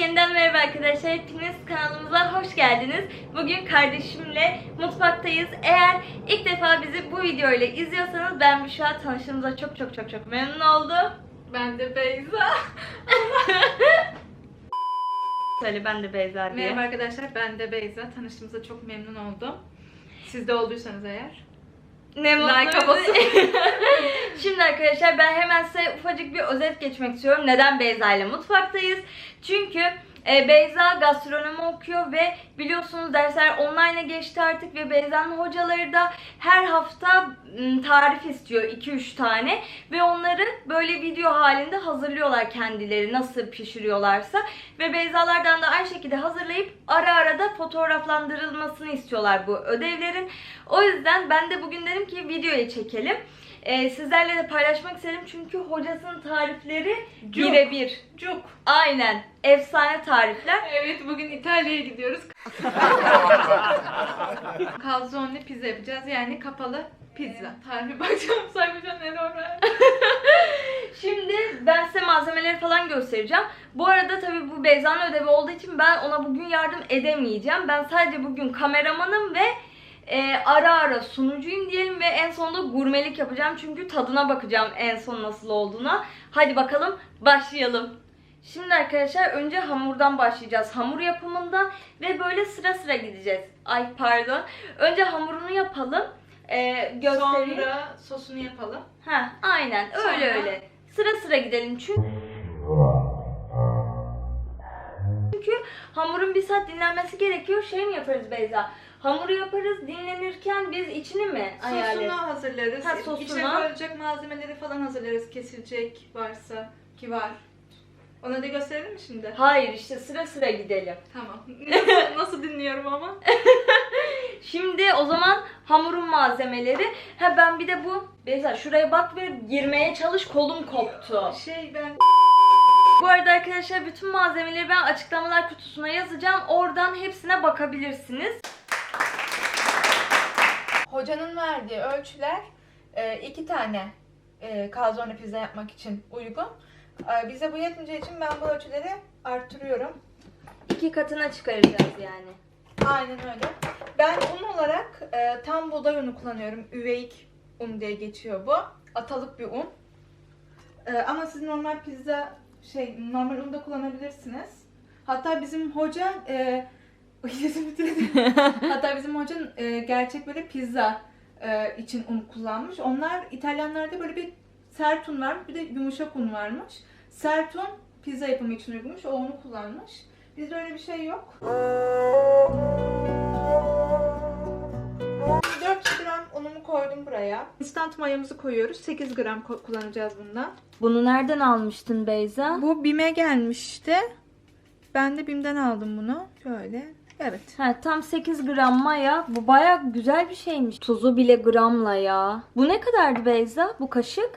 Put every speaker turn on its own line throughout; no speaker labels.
yeniden merhaba arkadaşlar. Hepiniz kanalımıza hoş geldiniz. Bugün kardeşimle mutfaktayız. Eğer ilk defa bizi bu video ile izliyorsanız ben Büşra tanıştığımıza çok çok çok çok memnun oldum.
Ben de Beyza.
Söyle ben de Beyza diye.
Merhaba arkadaşlar, ben de Beyza. Tanıştığımıza çok memnun oldum. Siz de olduysanız eğer.
Ne mutlu
Like
arkadaşlar ben hemen size ufacık bir özet geçmek istiyorum. Neden Beyza ile mutfaktayız? Çünkü e, Beyza gastronomi okuyor ve biliyorsunuz dersler online'a geçti artık ve Beyza'nın hocaları da her hafta tarif istiyor 2-3 tane ve onları böyle video halinde hazırlıyorlar kendileri nasıl pişiriyorlarsa ve Beyzalardan da aynı şekilde hazırlayıp ara ara da fotoğraflandırılmasını istiyorlar bu ödevlerin. O yüzden ben de bugün dedim ki videoya çekelim. Ee, sizlerle de paylaşmak istedim çünkü hocasının tarifleri birebir.
Cuk.
Aynen. Efsane tarifler.
Evet, bugün İtalya'ya gidiyoruz. Calzone pizza yapacağız. Yani kapalı pizza. Tarifi bakacağım, saymayacağım ne oraya.
Şimdi ben size malzemeleri falan göstereceğim. Bu arada tabii bu Beyza'nın ödevi olduğu için ben ona bugün yardım edemeyeceğim. Ben sadece bugün kameramanım ve e, ara ara sunucuyum diyelim ve en sonunda gurmelik yapacağım. Çünkü tadına bakacağım en son nasıl olduğuna. Hadi bakalım başlayalım. Şimdi arkadaşlar önce hamurdan başlayacağız. Hamur yapımından ve böyle sıra sıra gideceğiz. Ay pardon. Önce hamurunu yapalım. E, göstereyim.
Sonra sosunu yapalım.
Ha, aynen öyle
Sonra?
öyle. Sıra sıra gidelim çünkü çünkü hamurun bir saat dinlenmesi gerekiyor. Şey mi yaparız Beyza? Hamuru yaparız dinlenirken biz içini mi ayarlarız?
Sosunu hazırlarız.
Ha, sosunu.
İçine koyacak malzemeleri falan hazırlarız. Kesilecek varsa ki var. Ona da gösterelim mi şimdi?
Hayır işte sıra sıra gidelim.
Tamam. Nasıl, nasıl dinliyorum ama?
Şimdi o zaman hamurun malzemeleri. Ha ben bir de bu Beyza şuraya bak ve girmeye çalış kolum koptu.
Şey ben
Bu arada arkadaşlar bütün malzemeleri ben açıklamalar kutusuna yazacağım. Oradan hepsine bakabilirsiniz.
Hocanın verdiği ölçüler e, iki tane e, kalzone pizza yapmak için uygun. E, bize bu yetmeyeceği için ben bu ölçüleri arttırıyorum.
İki katına çıkaracağız yani.
Aynen öyle. Ben un olarak e, tam buğday unu kullanıyorum. Üveyik un diye geçiyor bu. Atalık bir un. E, ama siz normal pizza şey normal un da kullanabilirsiniz. Hatta bizim hoca e. Hatta bizim hoca e, gerçek böyle pizza e, için un kullanmış. Onlar İtalyanlarda böyle bir sert un varmış, bir de yumuşak un varmış. Sert un pizza yapımı için uygunmuş. O unu kullanmış. Bizde öyle bir şey yok. 4 gram unumu koydum buraya. Instant mayamızı koyuyoruz. 8 gram kullanacağız bundan.
Bunu nereden almıştın Beyza?
Bu BİM'e gelmişti. Ben de BİM'den aldım bunu. Şöyle. Evet.
Ha, tam 8 gram maya. Bu baya güzel bir şeymiş. Tuzu bile gramla ya. Bu ne kadardı Beyza? Bu kaşık?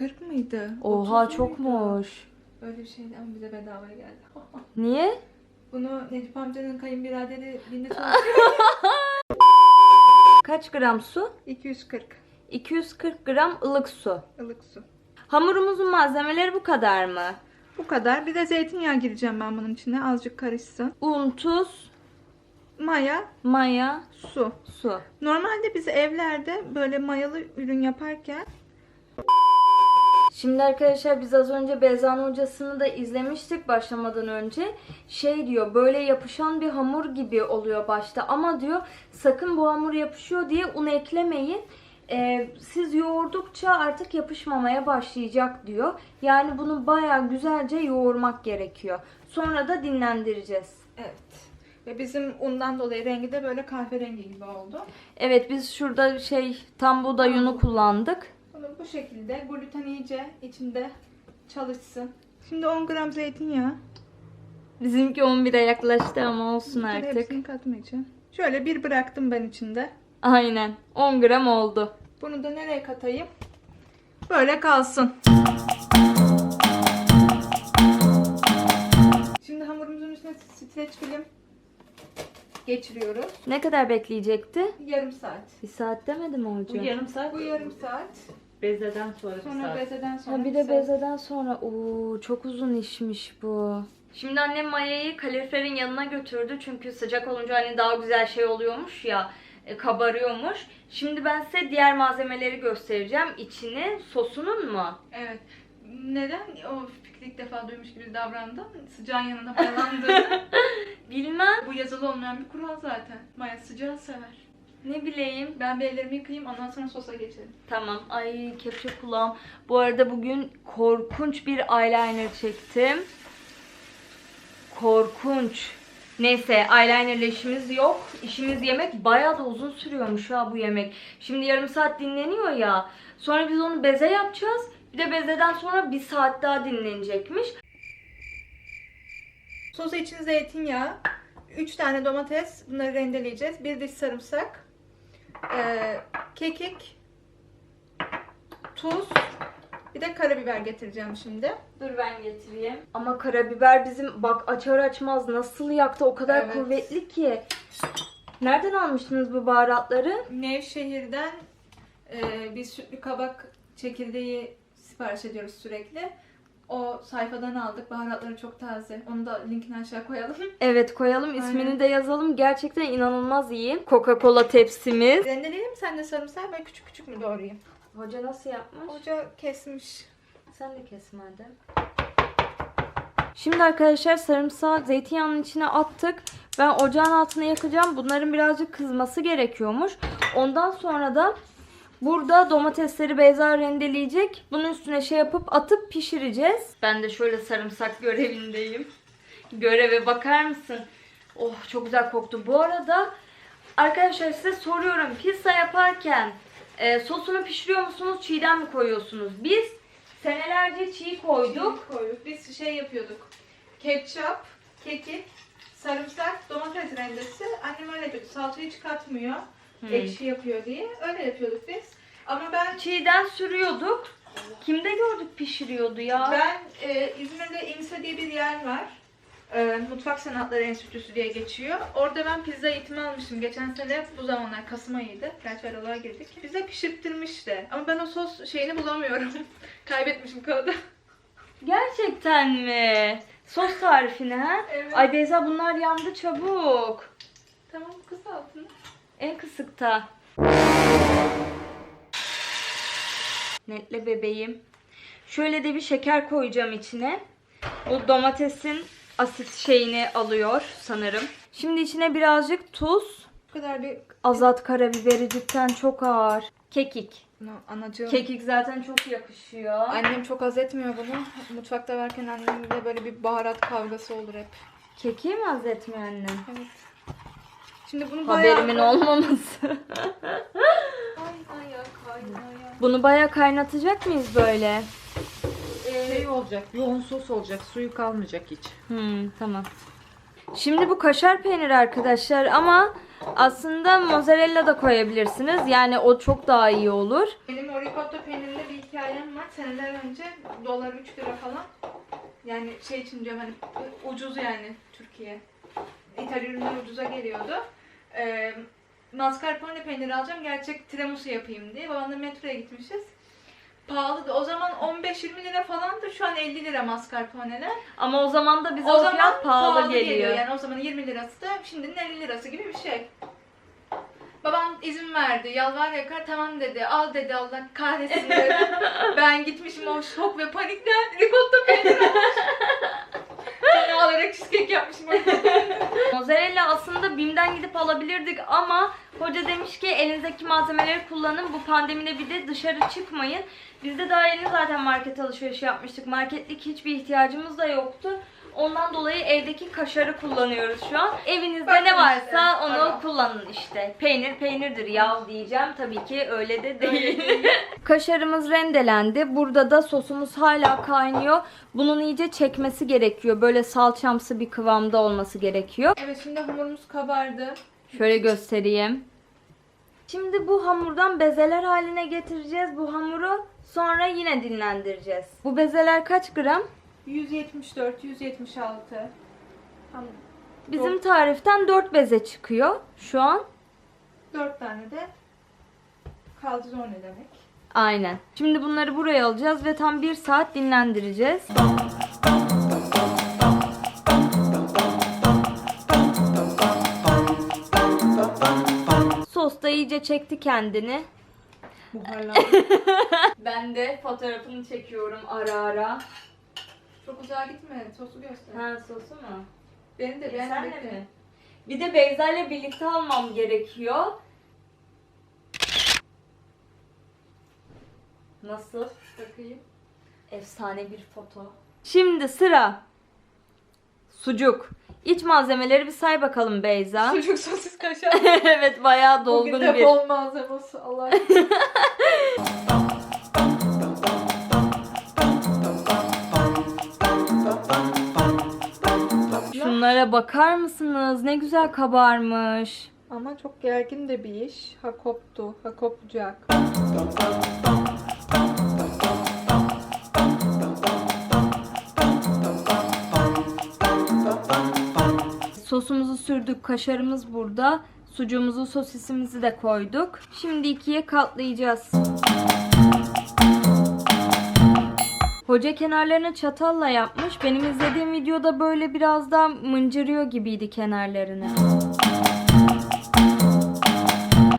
40 mıydı?
Oha
30 muydu?
çokmuş.
Öyle bir şeydi ama bize bedavaya geldi.
Niye?
Bunu Necip amcanın kayınbiraderi bindi
Kaç gram su?
240
240 gram ılık su.
ılık su.
Hamurumuzun malzemeleri bu kadar mı?
Bu kadar. Bir de zeytinyağı gireceğim ben bunun içine. Azıcık karışsın.
Un, tuz,
Maya,
maya,
su.
su.
Normalde biz evlerde böyle mayalı ürün yaparken
Şimdi arkadaşlar biz az önce Beyza'nın hocasını da izlemiştik başlamadan önce. Şey diyor böyle yapışan bir hamur gibi oluyor başta ama diyor sakın bu hamur yapışıyor diye un eklemeyin. Ee, siz yoğurdukça artık yapışmamaya başlayacak diyor. Yani bunu baya güzelce yoğurmak gerekiyor. Sonra da dinlendireceğiz.
evet. Ve bizim undan dolayı rengi de böyle kahverengi gibi oldu.
Evet biz şurada şey tam buğday unu kullandık.
Bunu bu şekilde gluten iyice içinde çalışsın. Şimdi 10 gram zeytinyağı.
Bizimki 11'e yaklaştı ama olsun
Bunları
artık.
Hepsini katmayacağım. Şöyle bir bıraktım ben içinde.
Aynen 10 gram oldu.
Bunu da nereye katayım? Böyle kalsın. Şimdi hamurumuzun üstüne streç film geçiriyoruz.
Ne kadar bekleyecekti?
Yarım saat.
Bir saat demedi mi
Bu
hocam?
yarım saat.
Bu yarım saat.
Bezeden sonra, bir
Sonra
saat.
bezeden sonra.
Ha bir de
saat.
bezeden sonra. Oo çok uzun işmiş bu. Şimdi annem mayayı kaloriferin yanına götürdü çünkü sıcak olunca hani daha güzel şey oluyormuş ya e, kabarıyormuş. Şimdi ben size diğer malzemeleri göstereceğim. İçini sosunun mu?
Evet. Neden o fikri ilk defa duymuş gibi davrandım? Sıcağın yanında mayalandığını.
Bilmem.
Bu yazılı olmayan bir kural zaten. Maya sıcağı sever.
Ne bileyim.
Ben bir ellerimi yıkayayım ondan sonra sosa geçelim.
Tamam. Ay kepçe kulağım. Bu arada bugün korkunç bir eyeliner çektim. Korkunç. Neyse eyelinerle işimiz yok. İşimiz yemek. Bayağı da uzun sürüyormuş ha bu yemek. Şimdi yarım saat dinleniyor ya. Sonra biz onu beze yapacağız. Bir de bezeden sonra bir saat daha dinlenecekmiş.
Sosu için zeytinyağı, 3 tane domates, bunları rendeleyeceğiz. Bir diş sarımsak, eee, kekik, tuz, bir de karabiber getireceğim şimdi.
Dur ben getireyim. Ama karabiber bizim bak açar açmaz nasıl yaktı o kadar
Evet.
kuvvetli ki. Nereden almıştınız bu baharatları?
Nevşehir'den eee bir sütlü kabak çekirdeği sipariş ediyoruz sürekli. O sayfadan aldık. Baharatları çok taze. Onu da linkini aşağı koyalım.
Evet koyalım ismini
Aynen.
de yazalım. Gerçekten inanılmaz iyi. Coca-Cola tepsimiz.
Rendeleyelim sen de sarımsağı. Ben küçük küçük mü doğrayayım?
Hoca nasıl yapmış?
Hoca kesmiş.
Sen de kes madem. Şimdi arkadaşlar sarımsağı zeytinyağının içine attık. Ben ocağın altına yakacağım. Bunların birazcık kızması gerekiyormuş. Ondan sonra da burada domatesleri Beyza rendeleyecek. Bunun üstüne şey yapıp atıp pişireceğiz. Ben de şöyle sarımsak görevindeyim. Göreve bakar mısın? Oh çok güzel koktu. Bu arada arkadaşlar size soruyorum. Pizza yaparken e, sosunu pişiriyor musunuz? Çiğden mi koyuyorsunuz? Biz senelerce çiğ koyduk.
koyduk. Biz şey yapıyorduk. Ketçap, kekik, sarımsak, domates rendesi. Annem öyle yapıyordu. Salçayı hiç katmıyor.
Hmm.
Ekşi yapıyor diye. Öyle yapıyorduk biz. Ama ben
Çiğden sürüyorduk. Kimde gördük pişiriyordu ya?
ben e, İzmir'de İMSA diye bir yer var. E, Mutfak Sanatları Enstitüsü diye geçiyor. Orada ben pizza eğitimi almıştım. Geçen sene bu zamanlar Kasım ayıydı. Gerçi aralığa girdik. Bize pişirttirmişti. Ama ben o sos şeyini bulamıyorum. Kaybetmişim kağıdı.
Gerçekten mi? Sos tarifini ha?
Evet.
Ay Beyza bunlar yandı çabuk.
Tamam kız altını.
En kısıkta. Netle bebeğim. Şöyle de bir şeker koyacağım içine. Bu domatesin asit şeyini alıyor sanırım. Şimdi içine birazcık tuz.
Bu kadar bir
Azat karabiberi cidden çok ağır. Kekik.
Anacığım.
Kekik zaten çok yakışıyor.
Annem çok az etmiyor bunu. Mutfakta varken annemle böyle bir baharat kavgası olur hep.
Kekiği mi az etmiyor annem?
Evet. Şimdi bunu bayağı...
Haberimin olmaması.
Kaynaya kaynaya.
Bunu bayağı kaynatacak mıyız böyle?
Şey olacak, yoğun sos olacak, suyu kalmayacak hiç.
Hmm, tamam. Şimdi bu kaşar peyniri arkadaşlar ama aslında mozzarella da koyabilirsiniz. Yani o çok daha iyi olur.
Benim o ricotta peynirinde bir hikayem var. Seneler önce dolar 3 lira falan. Yani şey için diyorum hani ucuz yani Türkiye. İthal ürünler ucuza geliyordu. Ee, mascarpone peyniri alacağım. Gerçek tiramisu yapayım diye. Babamla metroya gitmişiz. Pahalıydı. O zaman 15-20 lira falandı. Şu an 50 lira mascarponeler.
Ama o zaman da bize o, fiyat pahalı, geliyor.
Yani o zaman 20 lirası da şimdinin 50 lirası gibi bir şey. Babam izin verdi. Yalvar yakar tamam dedi. Al dedi Allah kahretsin dedi. ben gitmişim o şok ve panikten ricotta peynir almış. Alarak cheesecake yapmışım.
Mozzarella aslında BİM'den gidip alabilirdik ama hoca demiş ki elinizdeki malzemeleri kullanın. Bu pandemide bir de dışarı çıkmayın. Biz de daha yeni zaten market alışverişi yapmıştık. Marketlik hiçbir ihtiyacımız da yoktu. Ondan dolayı evdeki kaşarı kullanıyoruz şu an. Evinizde
Bakın
ne varsa
işte,
onu
tamam.
kullanın işte. Peynir peynirdir ya diyeceğim. Tabii ki öyle de değil. Kaşarımız rendelendi. Burada da sosumuz hala kaynıyor. Bunun iyice çekmesi gerekiyor. Böyle salçamsı bir kıvamda olması gerekiyor.
evet şimdi hamurumuz kabardı.
Şöyle göstereyim. Şimdi bu hamurdan bezeler haline getireceğiz bu hamuru. Sonra yine dinlendireceğiz. Bu bezeler kaç gram?
174, 176. Tam
Bizim tariften 4 beze çıkıyor şu an.
4 tane de kaldı o ne demek?
Aynen. Şimdi bunları buraya alacağız ve tam bir saat dinlendireceğiz. Sos da iyice çekti kendini.
Buharlar.
Ben de fotoğrafını çekiyorum ara ara.
Çok uzağa gitme. Sosu göster.
Ha sosu mu?
Beni de ben
sen
de
mi? Bir de Beyza ile birlikte almam gerekiyor. Nasıl?
Bakayım.
Efsane bir foto. Şimdi sıra. Sucuk. İç malzemeleri bir say bakalım Beyza.
Çocuk sosis kaşar.
evet bayağı dolgun
Bugün de
bir.
bol malzemesi. Allah
Şunlara bakar mısınız? Ne güzel kabarmış.
Ama çok gergin de bir iş. Ha koptu, ha kopacak.
Sosumuzu sürdük, kaşarımız burada. Sucuğumuzu, sosisimizi de koyduk. Şimdi ikiye katlayacağız. Hoca kenarlarını çatalla yapmış. Benim izlediğim videoda böyle biraz daha mıncırıyor gibiydi kenarlarını.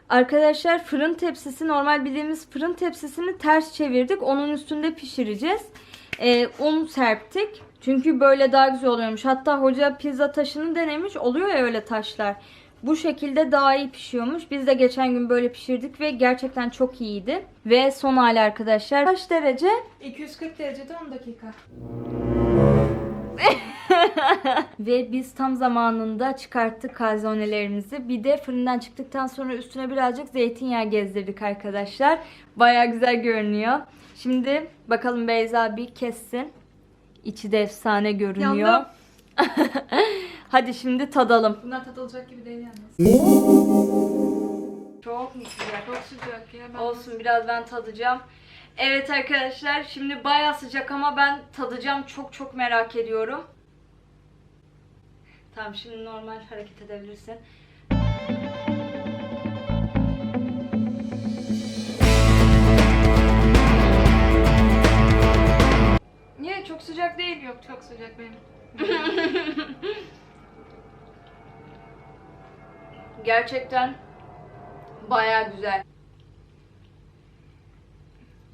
Arkadaşlar fırın tepsisi normal bildiğimiz fırın tepsisini ters çevirdik. Onun üstünde pişireceğiz. Ee, un serptik. Çünkü böyle daha güzel oluyormuş. Hatta hoca pizza taşını denemiş. Oluyor ya öyle taşlar. Bu şekilde daha iyi pişiyormuş. Biz de geçen gün böyle pişirdik ve gerçekten çok iyiydi. Ve son hali arkadaşlar. Kaç derece?
240 derecede 10 dakika.
Ve biz tam zamanında çıkarttık kalzonelerimizi. Bir de fırından çıktıktan sonra üstüne birazcık zeytinyağı gezdirdik arkadaşlar. Baya güzel görünüyor. Şimdi bakalım Beyza bir kessin. İçi de efsane görünüyor. Hadi şimdi tadalım.
Bunlar tadılacak gibi değil yalnız.
Çok mu sıcak?
Çok sıcak ya. Ben
Olsun biraz ben tadacağım. Evet arkadaşlar şimdi baya sıcak ama ben tadacağım. Çok çok merak ediyorum. Tamam şimdi normal hareket edebilirsin.
Niye? Çok sıcak değil. Yok çok sıcak benim.
Gerçekten baya güzel.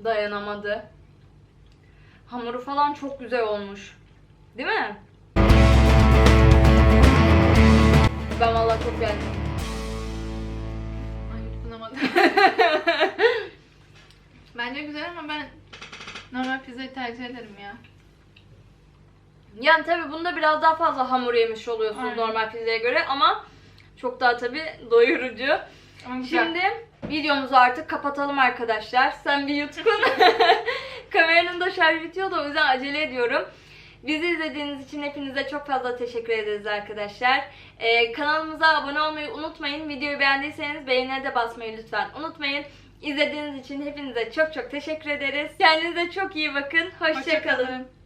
Dayanamadı. Hamuru falan çok güzel olmuş. Değil mi? Ben vallahi çok beğendim.
Ay yutkunamadım. Bence güzel ama ben normal pizzayı tercih ederim ya.
Yani tabi bunda biraz daha fazla hamur yemiş oluyorsunuz
Aynen.
normal pizzaya göre ama çok daha tabi doyurucu. Şimdi videomuzu artık kapatalım arkadaşlar. Sen bir yutkun. Kameranın da şarj bitiyor da o yüzden acele ediyorum. Bizi izlediğiniz için hepinize çok fazla teşekkür ederiz arkadaşlar. Ee, kanalımıza abone olmayı unutmayın. Videoyu beğendiyseniz beğeniye de basmayı lütfen unutmayın. İzlediğiniz için hepinize çok çok teşekkür ederiz. Kendinize çok iyi bakın. Hoşçakalın.
Hoşça kalın.